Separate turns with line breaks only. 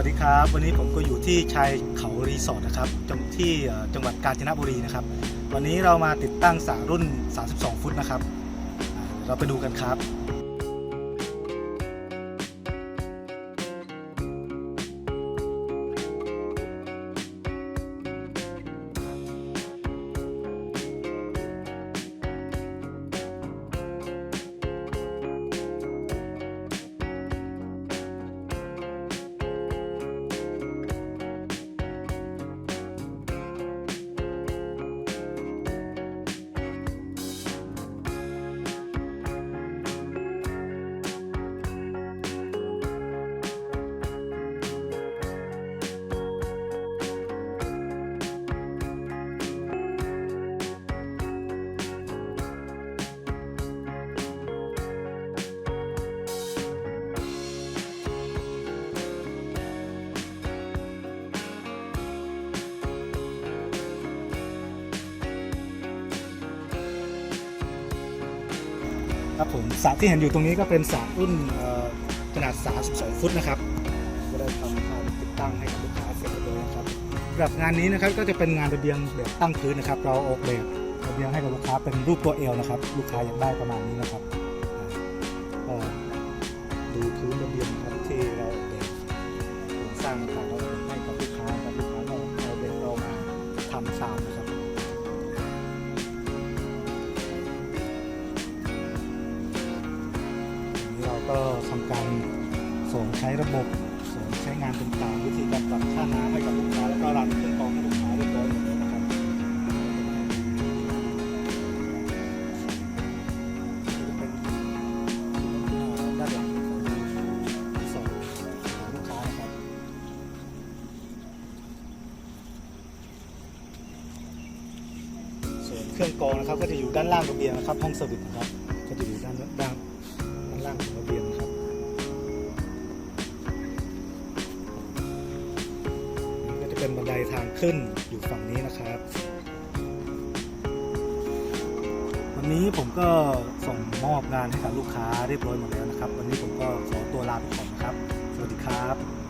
วัสดีครับ วันนี้ผมก็อยู่ที่ชายเขารีสอร์ทนะครับจังที่จังหวัดกาญจนบุรีนะครับ วันนี้เรามาติดตั้งสารุ่น 32 ฟุตนะครับ เราไปดูกันครับ ครับผมสระที่เห็นอยู่ตรงนี้ก็เป็นสระรุ่นขนาด 32 ฟุตนะครับก็ได้ทำการติดตั้งให้กับลูกค้าเสร็จเรียบร้อยนะครับสำหรับงานนี้นะครับก็จะเป็นงานระเบียงแบบตั้งพื้นนะครับ เราออกแบบระเบียงให้กับลูกค้าเป็นรูปตัวเอลนะครับ ลูกค้าอยากได้ประมาณนี้นะครับก็ดูพื้นระเบียงครับที่เราออกแบบโครงสร้างต่างๆเราให้กับลูกค้าครับลูกค้าก็เอาแบบเรามาทำตาม ก็ทำการส่งใช้ระบบส่งใช้งานต่างๆวิธีการปรับค่าน้ำให้กับลูกค้าแล้วก็รันเครื่องกรองให้ลูกค้าเรียบร้อยหมดแล้นะครับนี่จะเป็นด้านหลังส่งลูกค้านะครับส่วนเครื่องกรองนะครับก็จะอยู่ด้านล่างระเบียงนะครับห้องเซอร์วิสนะครับก็จะอยู่ด้านด้าน เป็นบันไดทางขึ้นอยู่ฝั่งนี้นะครับ วันนี้ผมก็ส่งมอบงานให้กับลูกค้าเรียบร้อยหมดแล้วนะครับ วันนี้ผมก็ขอตัวลาไปก่อนนะครับ สวัสดีครับ